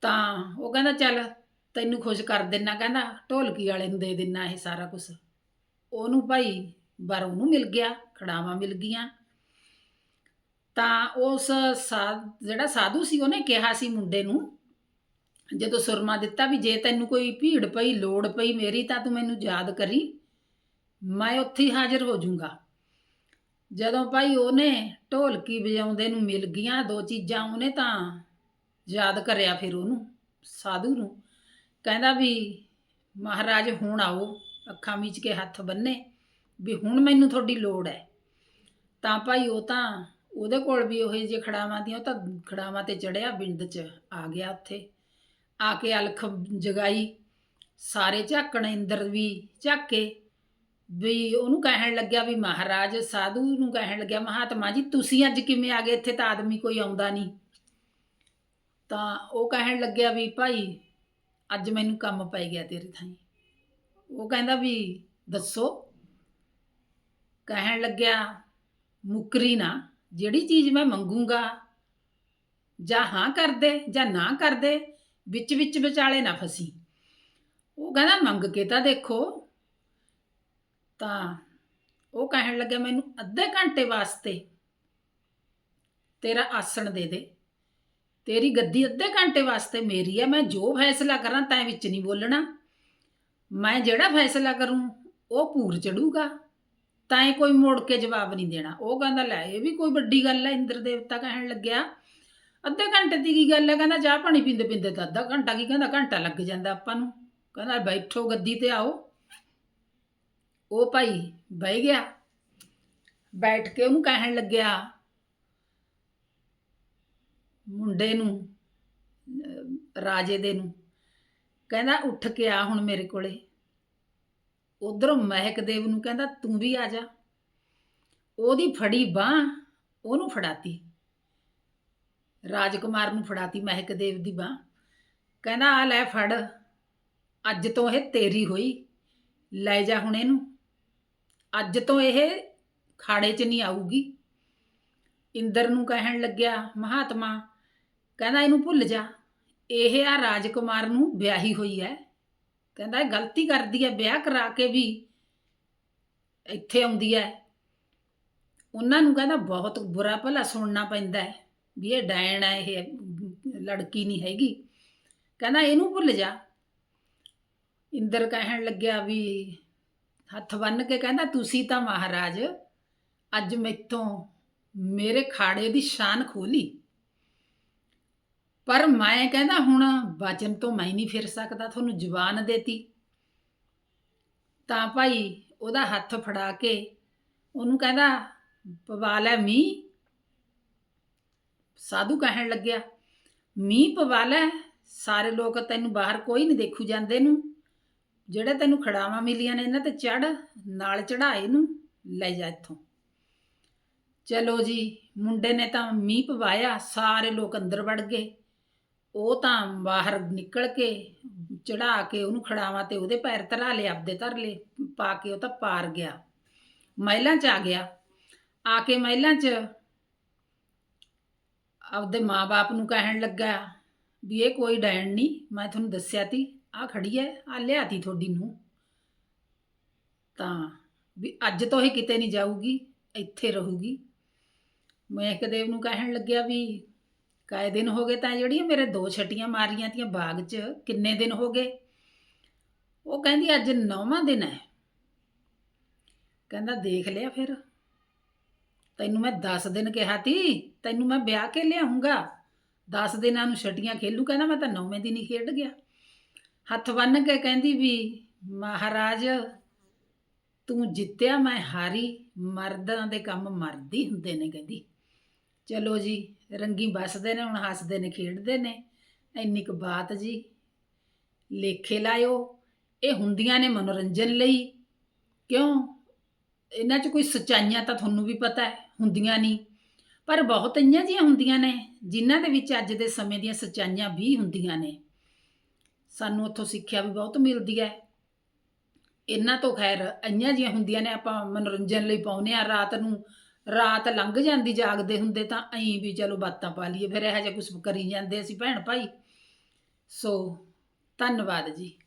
ਤਾਂ ਉਹ ਕਹਿੰਦਾ, ਚੱਲ ਤੈਨੂੰ ਖੁਸ਼ ਕਰ ਦਿੰਨਾ। ਕਹਿੰਦਾ, ਢੋਲਕੀ ਵਾਲੇ ਨੂੰ ਦੇ ਦਿੰਨਾ ਇਹ ਸਾਰਾ ਕੁਝ ਉਹਨੂੰ ਭਾਈ ਪਰ ਉਹਨੂੰ ਮਿਲ ਗਿਆ ਖੜਾਵਾਂ ਮਿਲ ਗਈਆਂ। ਤਾਂ ਉਸ ਸਾਧ, ਜਿਹੜਾ ਸਾਧੂ ਸੀ, ਉਹਨੇ ਕਿਹਾ ਸੀ ਮੁੰਡੇ ਨੂੰ, ਜਦੋਂ ਸੁਰਮਾ ਦਿੱਤਾ ਵੀ ਜੇ ਤੈਨੂੰ ਕੋਈ ਭੀੜ ਪਈ, ਲੋੜ ਪਈ ਮੇਰੀ, ਤਾਂ ਤੂੰ ਮੈਨੂੰ ਯਾਦ ਕਰੀ, ਮੈਂ ਉੱਥੇ ਹੀ ਹਾਜ਼ਰ ਹੋ ਜਾਊਂਗਾ। ਜਦੋਂ ਭਾਈ ਉਹਨੇ ਢੋਲਕੀ ਵਜਾਉਂਦੇ ਨੂੰ ਮਿਲ ਗਈਆਂ ਦੋ ਚੀਜ਼ਾਂ, ਉਹਨੇ ਤਾਂ ਯਾਦ ਕਰਿਆ ਫਿਰ ਉਹਨੂੰ, ਸਾਧੂ ਨੂੰ। ਕਹਿੰਦਾ ਵੀ ਮਹਾਰਾਜ ਹੁਣ ਆਓ। ਅੱਖਾਂ ਮੀਚ ਕੇ ਹੱਥ ਬੰਨੇ ਵੀ ਹੁਣ ਮੈਨੂੰ ਤੁਹਾਡੀ ਲੋੜ ਹੈ। ਤਾਂ ਭਾਈ ਉਹ ਤਾਂ ਉਹਦੇ ਕੋਲ ਵੀ ਉਹ ਜੇ ਖੜਾਵਾਂ ਦੀਆਂ, ਉਹ ਤਾਂ ਖੜਾਵਾਂ ਤੇ ਚੜਿਆ ਬਿੰਦ ਚ ਆ ਗਿਆ ਉੱਥੇ। ਆ ਕੇ ਅਲਖ ਜਗਾਈ, ਸਾਰੇ ਝਾਕਣ ਇੰਦਰ ਵੀ ਝਾਕੇ ਵੀ ਉਹਨੂੰ ਕਹਿਣ ਲੱਗਿਆ ਵੀ ਮਹਾਰਾਜ ਸਾਧੂ ਨੂੰ ਕਹਿਣ ਲੱਗਿਆ, ਮਹਾਤਮਾ ਜੀ ਤੁਸੀਂ ਅੱਜ ਕਿਵੇਂ ਆ ਗਏ? ਇੱਥੇ ਤਾਂ ਆਦਮੀ ਕੋਈ ਆਉਂਦਾ ਨਹੀਂ। ਤਾਂ ਉਹ ਕਹਿਣ ਲੱਗਿਆ ਵੀ ਭਾਈ ਅੱਜ ਮੈਨੂੰ ਕੰਮ ਪੈ ਗਿਆ ਤੇਰੇ ਥਾਈ। ਉਹ ਕਹਿੰਦਾ ਵੀ ਦੱਸੋ। ਕਹਿਣ ਲੱਗਿਆ, ਮੁਕਰੀ ਨਾ, ਜਿਹੜੀ ਚੀਜ਼ ਮੈਂ ਮੰਗੂੰਗਾ, ਜਾਂ ਹਾਂ ਕਰ ਦੇ, ਜਾਂ ਨਾ ਕਰ ਦੇ, ਵਿੱਚ ਵਿੱਚ ਵਿਚਾਲੇ ਨਾ ਫਸੀ। ਉਹ ਕਹਿੰਦਾ, ਮੰਗ ਕੇ ਤਾਂ ਦੇਖੋ। ਤਾਂ ਉਹ ਕਹਿਣ ਲੱਗਿਆ, ਮੈਨੂੰ ਅੱਧੇ ਘੰਟੇ ਵਾਸਤੇ ਤੇਰਾ ਆਸਣ ਦੇ ਦੇ। ਤੇਰੀ ਗੱਦੀ ਅੱਧੇ ਘੰਟੇ ਵਾਸਤੇ ਮੇਰੀ ਹੈ ਮੈਂ ਜੋ ਫੈਸਲਾ ਕਰਾਂ, ਤੈਂ ਵਿੱਚ ਨਹੀਂ ਬੋਲਣਾ। ਮੈਂ ਜਿਹੜਾ ਫੈਸਲਾ ਕਰੂੰ, ਉਹ ਪੂਰ ਚੜੂਗਾ। ਤਾਂ ਇਹ ਕੋਈ ਮੋੜ ਕੇ ਜਵਾਬ ਨਹੀਂ ਦੇਣਾ। ਉਹ ਕਹਿੰਦਾ, ਲੈ, ਇਹ ਵੀ ਕੋਈ ਵੱਡੀ ਗੱਲ ਹੈ, ਇੰਦਰ ਦੇਵਤਾ ਕਹਿਣ ਲੱਗਿਆ। ਅੱਧੇ ਘੰਟੇ ਦੀ ਕੀ ਗੱਲ ਹੈ? ਕਹਿੰਦਾ, ਚਾਹ ਪਾਣੀ ਪੀਂਦੇ ਪੀਂਦੇ ਤਾਂ ਅੱਧਾ ਘੰਟਾ ਕੀ ਕਹਿੰਦਾ, ਘੰਟਾ ਲੱਗ ਜਾਂਦਾ ਆਪਾਂ ਨੂੰ। ਕਹਿੰਦਾ, ਬੈਠੋ ਗੱਦੀ ਤੇ ਆਓ। ਉਹ ਭਾਈ ਬਹਿ ਗਿਆ। ਬੈਠ ਕੇ ਉਹਨੂੰ ਕਹਿਣ ਲੱਗਿਆ, ਮੁੰਡੇ ਨੂੰ ਰਾਜੇ ਦੇ ਨੂੰ। ਕਹਿੰਦਾ ਉੱਠ ਕੇ ਆ ਹੁਣ ਮੇਰੇ ਕੋਲੇ। ਉਧਰੋਂ ਮਹਿਕਦੇਵ ਨੂੰ ਕਹਿੰਦਾ ਤੂੰ ਵੀ ਆ ਜਾ। ਉਹਦੀ ਫੜੀ ਬਾਹ, ਉਹਨੂੰ ਫੜਾਤੀ। ਰਾਜਕੁਮਾਰ ਨੂੰ ਫੜਾਤੀ ਮਹਿਕਦੇਵ ਦੀ ਬਾਹ। ਕਹਿੰਦਾ ਆ ਲੈ ਫੜ, ਅੱਜ ਤੋਂ ਇਹ ਤੇਰੀ ਹੋਈ, ਲੈ ਜਾ ਹੁਣ ਇਹਨੂੰ। ਅੱਜ ਤੋਂ ਇਹ ਖਾੜੇ 'ਚ ਨਹੀਂ ਆਊਗੀ। ਇੰਦਰ ਨੂੰ ਕਹਿਣ ਲੱਗਿਆ, ਮਹਾਤਮਾ, ਕਹਿੰਦਾ ਇਹਨੂੰ ਭੁੱਲ ਜਾ। ਇਹ ਆ ਰਾਜਕੁਮਾਰ ਨੂੰ ਵਿਆਹੀ ਹੋਈ ਹੈ। ਕਹਿੰਦਾ ਇਹ ਗਲਤੀ ਕਰਦੀ ਹੈ, ਵਿਆਹ ਕਰਾ ਕੇ ਵੀ ਇੱਥੇ ਆਉਂਦੀ ਹੈ। ਉਹਨਾਂ ਨੂੰ ਕਹਿੰਦਾ ਬਹੁਤ ਬੁਰਾ ਭਲਾ ਸੁਣਨਾ ਪੈਂਦਾ ਹੈ ਵੀ ਇਹ ਡੈਣ ਹੈ, ਇਹ ਲੜਕੀ ਨਹੀਂ ਹੈਗੀ। ਕਹਿੰਦਾ ਇਹਨੂੰ ਭੁੱਲ ਜਾ। ਇੰਦਰ ਕਹਿਣ ਲੱਗਿਆ ਵੀ ਹੱਥ ਬੰਨ ਕੇ ਕਹਿੰਦਾ ਤੁਸੀਂ ਤਾਂ ਮਹਾਰਾਜ ਅੱਜ ਮੈਥੋਂ ਮੇਰੇ ਖਾੜੇ ਦੀ ਸ਼ਾਨ ਖੋਲੀ। ਪਰ ਮੈਂ ਕਹਿੰਦਾ ਹੁਣ ਵਚਨ ਤੋਂ ਮੈਂ ਨਹੀਂ ਫਿਰ ਸਕਦਾ ਤੁਹਾਨੂੰ ਜ਼ੁਬਾਨ ਦੇਤੀ। ਤਾਂ ਭਾਈ ਉਹਦਾ ਹੱਥ ਫੜਾ ਕੇ ਉਹਨੂੰ ਕਹਿੰਦਾ, ਪਵਾ ਲੈ ਮੀਂਹ। ਸਾਧੂ ਕਹਿਣ ਲੱਗਿਆ, ਮੀਂਹ ਪਵਾ ਲੈ, ਸਾਰੇ ਲੋਕ ਤੈਨੂੰ ਬਾਹਰ ਕੋਈ ਨਹੀਂ ਦੇਖੂ ਜਾਂਦੇ ਨੂੰ। ਜਿਹੜੇ ਤੈਨੂੰ ਖੜਾਵਾਂ ਮਿਲੀਆਂ ਨੇ ਇਹਨਾਂ ਤੇ ਚੜ ਨਾਲ ਚੜਾਏ ਨੂੰ ਲੈ ਜਾ ਇੱਥੋਂ। ਚਲੋ ਜੀ, ਮੁੰਡੇ ਨੇ ਤਾਂ ਮੀਂਹ ਪਵਾਇਆ, ਸਾਰੇ ਲੋਕ ਅੰਦਰ ਵੜ ਗਏ। ਉਹ ਤਾਂ ਬਾਹਰ ਨਿਕਲ ਕੇ ਚੜਾ ਕੇ ਉਹਨੂੰ ਖੜਾਵਾਂ ਤੇ ਉਹਦੇ ਪੈਰ ਧਰਾ ਲਏ, ਆਪਦੇ ਧਰ ਲਏ, ਪਾ ਕੇ ਉਹ ਤਾਂ ਪਾਰ ਗਿਆ। ਮਹਿਲਾਂ 'ਚ ਆ ਗਿਆ। ਆ ਕੇ ਮਹਿਲਾਂ 'ਚ ਆਪਦੇ ਮਾਪੇ ਨੂੰ ਕਹਿਣ ਲੱਗਾ ਵੀ ਇਹ ਕੋਈ ਡੈਣ ਨਹੀਂ ਮੈਂ ਤੁਹਾਨੂੰ ਦੱਸਿਆ ਤੀ ਆ ਖੜੀ ਐ ਆ ਲਿਆਤੀ ਤੁਹਾਡੀ ਨੂੰ ਤਾਂ ਵੀ ਅੱਜ ਤੋਂ ਇਹ ਕਿਤੇ ਨਹੀਂ ਜਾਊਗੀ, ਇੱਥੇ ਰਹੂਗੀ। ਮੈਂ ਇੱਕ ਦੇਵ ਨੂੰ ਕਹਿਣ ਲੱਗਿਆ ਵੀ ਕਾਏ ਦਿਨ ਹੋ ਗਏ ਤਾਂ ਜਿਹੜੀਆਂ ਮੇਰੇ ਦੋ ਛਟੀਆਂ ਮਾਰੀਆਂ ਤੀਆਂ ਬਾਗ 'ਚ, ਕਿੰਨੇ ਦਿਨ ਹੋ ਗਏ? ਉਹ ਕਹਿੰਦੀ, ਅੱਜ ਨੌਵਾਂ ਦਿਨ ਹੈ। ਕਹਿੰਦਾ, ਦੇਖ ਲਿਆ ਫਿਰ। ਤੈਨੂੰ ਮੈਂ 10 ਦਿਨ ਕਿਹਾ ਤੀ, ਤੈਨੂੰ ਮੈਂ ਵਿਆਹ ਕੇ ਲਿਆਉਂਗਾ। 10 ਦਿਨਾਂ ਨੂੰ ਛਟੀਆਂ ਖੇਲੂ, ਕਹਿੰਦਾ, ਮੈਂ ਤਾਂ ਨੌਵੇਂ ਦਿਨ ਹੀ ਖੇਡ ਗਿਆ। ਹੱਥ ਬੰਨ ਕੇ ਕਹਿੰਦੀ ਵੀ, ਮਹਾਰਾਜ, ਤੂੰ ਜਿੱਤਿਆ, ਮੈਂ ਹਾਰੀ। ਮਰਦਾਂ ਦੇ ਕੰਮ ਮਰਦੀ ਹੁੰਦੇ ਨੇ, ਕਹਿੰਦੀ। ਚਲੋ ਜੀ ਰੰਗੀ ਬਸਦੇ ਨੇ, ਹੁਣ ਹੱਸਦੇ ਨੇ, ਖੇਡਦੇ ਨੇ। ਇੰਨੀ ਕੁ ਬਾਤ ਜੀ। ਲੇਖੇ ਲਾਇਓ। ਇਹ ਹੁੰਦੀਆਂ ਨੇ ਮਨੋਰੰਜਨ ਲਈ। ਕਿਉਂ? ਇਹਨਾਂ 'ਚ ਕੋਈ ਸੱਚਾਈਆਂ ਤਾਂ ਤੁਹਾਨੂੰ ਵੀ ਪਤਾ ਹੈ, ਹੁੰਦੀਆਂ ਨਹੀਂ। ਪਰ ਬਹੁਤ ਇਆਂ ਜੀਆਂ ਹੁੰਦੀਆਂ ਨੇ, ਜਿਨ੍ਹਾਂ ਦੇ ਵਿੱਚ ਅੱਜ ਦੇ ਸਮੇਂ ਦੀਆਂ ਸੱਚਾਈਆਂ ਵੀ ਹੁੰਦੀਆਂ ਨੇ। ਸਾਨੂੰ ਉੱਥੋਂ ਸਿੱਖਿਆ ਵੀ ਬਹੁਤ ਮਿਲਦੀ ਹੈ। ਇਹਨਾਂ ਤੋਂ ਖੈਰ ਇਆਂ ਜੀਆਂ ਹੁੰਦੀਆਂ ਨੇ, ਆਪਾਂ ਮਨੋਰੰਜਨ ਲਈ ਪਾਉਨੇ ਆ ਰਾਤ ਨੂੰ ਰਾਤ ਲੰਘ ਜਾਂਦੀ ਜਾਗਦੇ ਹੁੰਦੇ ਤਾਂ ਐਂ ਵੀ ਚਲੋ ਬਾਤਾਂ ਪਾ ਲਈਏ, ਫਿਰ ਇਹੋ ਜਿਹਾ ਕੁਝ ਕਰੀ ਜਾਂਦੇ ਅਸੀਂ ਭੈਣ ਭਾਈ। ਸੋ ਧੰਨਵਾਦ ਜੀ।